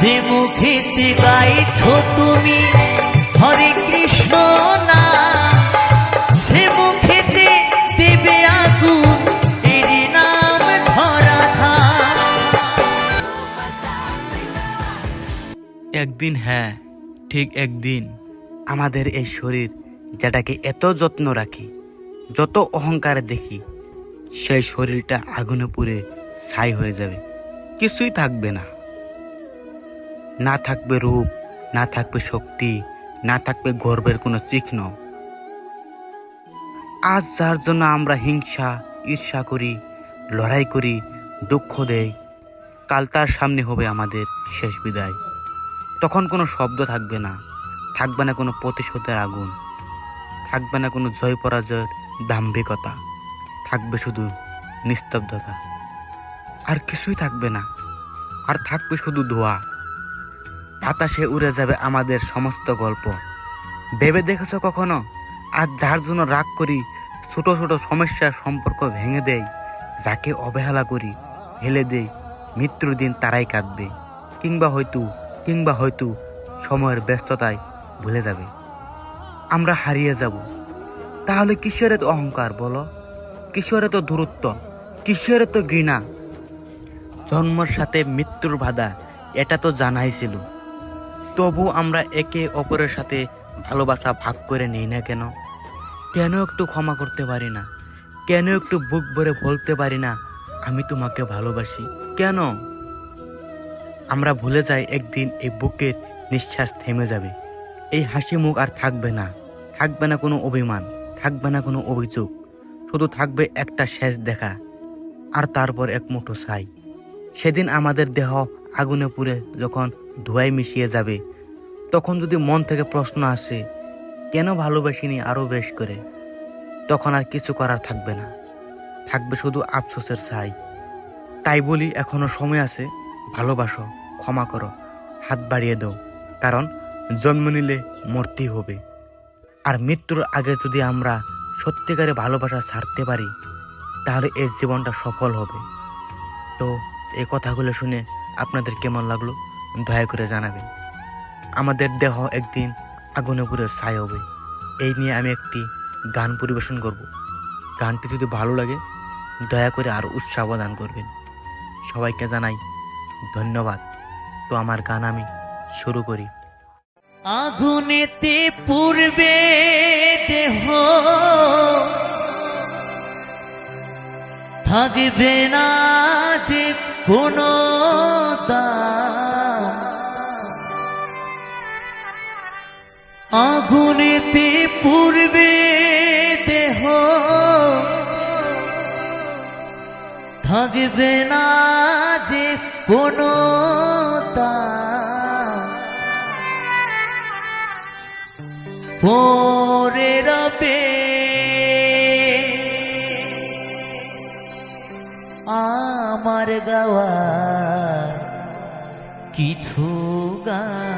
যে মুখেতে গাইছ তুমি, হরে কৃষ্ণ না, সে মুখেতে দেবে আগুন, এর নাম ধরা একদিন হ্যাঁ ঠিক একদিন। আমাদের এই শরীর যেটাকে এত যত্ন রাখি, যত অহংকারে দেখি, সেই শরীরটা আগুনে পুড়ে ছাই হয়ে যাবে, কিছুই থাকবে না। না থাকবে রূপ, না থাকবে শক্তি, না থাকবে গর্বের কোনো চিহ্ন। আজ যার জন্য আমরা হিংসা, ঈর্ষা করি, লড়াই করি, দুঃখ দেই, কাল তার সামনে হবে আমাদের শেষ বিদায়। তখন কোনো শব্দ থাকবে না থাকবে না কোনো প্রতিশোধের আগুন, থাকবে না কোনো জয় পরাজয়ের দাম্ভিকতা, থাকবে শুধু নিস্তব্ধতা। আর কিছুই থাকবে না, আর থাকবে শুধু ধোয়া। বাতাসে উড়ে যাবে আমাদের সমস্ত গল্প। ভেবে দেখেছ কখনো? আজ যার জন্য রাগ করি, ছোট ছোট সমস্যার সম্পর্ক ভেঙে দেই, যাকে অবহেলা করি, হেলে দেই, মৃত্যুর দিন তারাই কাঁদবে, কিংবা হয়তো কিংবা হয়তো সময়ের ব্যস্ততায় ভুলে যাবে। আমরা হারিয়ে যাব। তাহলে কিসের এত অহংকার বলো? কিসের এত দূরত্ব? কিসের এত ঘৃণা? জন্মের সাথে মৃত্যুর বাধা, এটা তো জানাই ছিল। তবু আমরা একে অপরের সাথে ভালোবাসা ভাগ করে নেই না কেন? কেন একটু ক্ষমা করতে পারি না? কেন একটু বুক ভরে বলতে পারি না, আমি তোমাকে ভালোবাসি কেন? আমরা ভুলে যাই একদিন এই বুকের নিঃশ্বাস থেমে যাবে। এই হাসি মুখ আর থাকবে না। থাকবে না কোনো অভিমান, থাকবে না কোনো অভিযোগ। শুধু থাকবে একটা শেষ দেখা, আর তারপর এক মুঠো ছাই। সেদিন আমাদের দেহ আগুনে পুড়ে যখন ধোঁয়ায় মিশিয়ে যাবে। তখন যদি মন থেকে প্রশ্ন আসে, কেন ভালোবাসিনি আরও বেশ করে? তখন আর কিছু করার থাকবে না। থাকবে শুধু আফসোসের ছাই। তাই বলি এখনও সময় আছে, ভালোবাসো, ক্ষমা করো, হাত বাড়িয়ে দাও। কারণ, জন্ম নিলে মরতেই হবে। আর মৃত্যুর আগে যদি আমরা সত্যিকারে ভালোবাসা ছাড়তে পারি, তাহলে এই জীবনটা সফল হবে। তো, এই কথাগুলো শুনে আপনাদের কেমন লাগল? দয়া করে জানাবেন, আমাদের দেহ একদিন আগুনে পুড়ে ছাই হবে। এই নিয়ে আমি একটি গান পরিবেশন করব। গানটি যদি ভালো লাগে, দয়া করে আরও উৎসাহ দান করবেন। সবাইকে জানাই ধন্যবাদ। তো আমার গান আমি শুরু করি। আগুনেতে পূর্বে দেহ। থাকবে না যে কোনো দাম। থাকবে না যে কোনো। পরে রবে আমার গাওয়া কিছু গান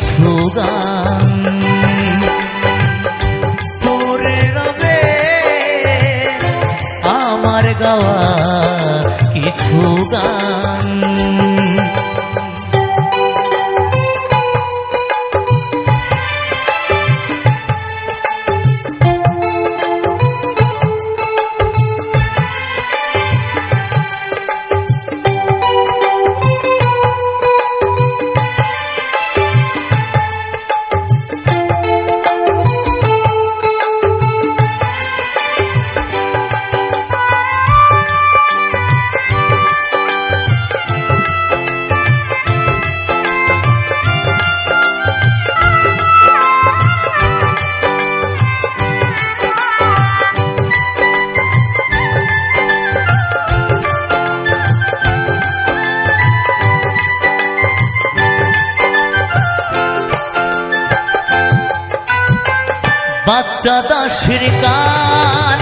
স্লোগান তোরে রবে আমার গাওয়া কিছু গান। চাঁদা শিরকার।